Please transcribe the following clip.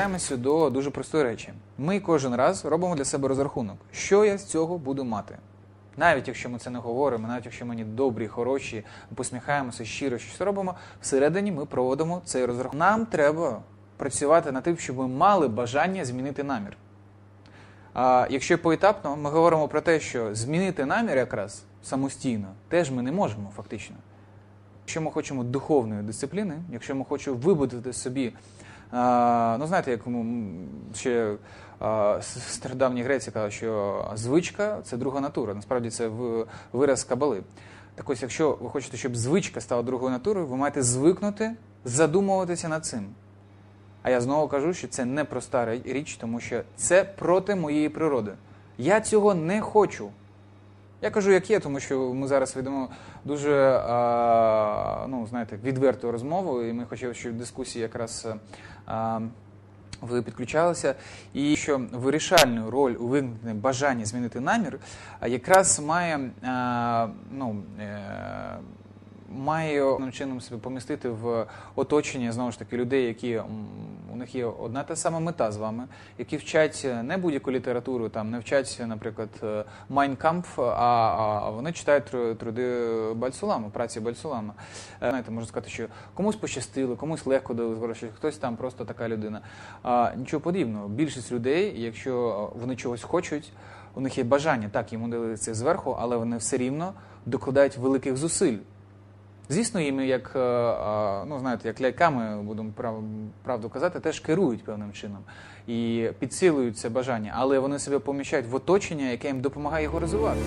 повертаємося до дуже простої речі. Ми кожен раз робимо для себе розрахунок, що я з цього буду мати. Навіть якщо ми це не говоримо, навіть якщо ми добрі, хороші, посміхаємося щиро, щось робимо, всередині ми проводимо цей розрахунок. Нам треба працювати над тим, щоб ми мали бажання змінити намір. А якщо поетапно, ми говоримо про те, що змінити намір якраз самостійно теж ми не можемо фактично. Якщо ми хочемо духовної дисципліни, якщо ми хочемо вибудувати собі, ну знаєте, як ще а, с- Греції казали, що звичка це друга натура. Насправді це вираз кабали. Так ось, якщо ви хочете, щоб звичка стала другою натурою, ви маєте звикнути задумуватися над цим. А я знову кажу, що це не проста річ, тому що це проти моєї природи. Я цього не хочу. Я кажу, як є, тому що ми зараз ведемо дуже а, ну, знаєте, відверту розмову, і ми хотіли, щоб в дискусії якраз а, ви підключалися. І що вирішальну роль у виникненні бажання змінити намір якраз має, а, ну, е, має певним чином себе помістити в оточення знову ж таки людей, які у них є одна та сама мета з вами, які вчать не будь-яку літературу, там не вчать, наприклад, Mein Kampf, а, а вони читають труди Бальсулама, праці Бальсулама. Е, Знаєте, можна сказати, що комусь пощастило, комусь легко дали гроші, хтось там просто така людина. А, нічого подібного. Більшість людей, якщо вони чогось хочуть, у них є бажання, так, йому це зверху, але вони все рівно докладають великих зусиль. Звісно, їм як, е, е, ну, знаєте, як ляками будемо прав- правду казати, теж керують певним чином і підсилують це бажання, але вони себе поміщають в оточення, яке їм допомагає його розвивати.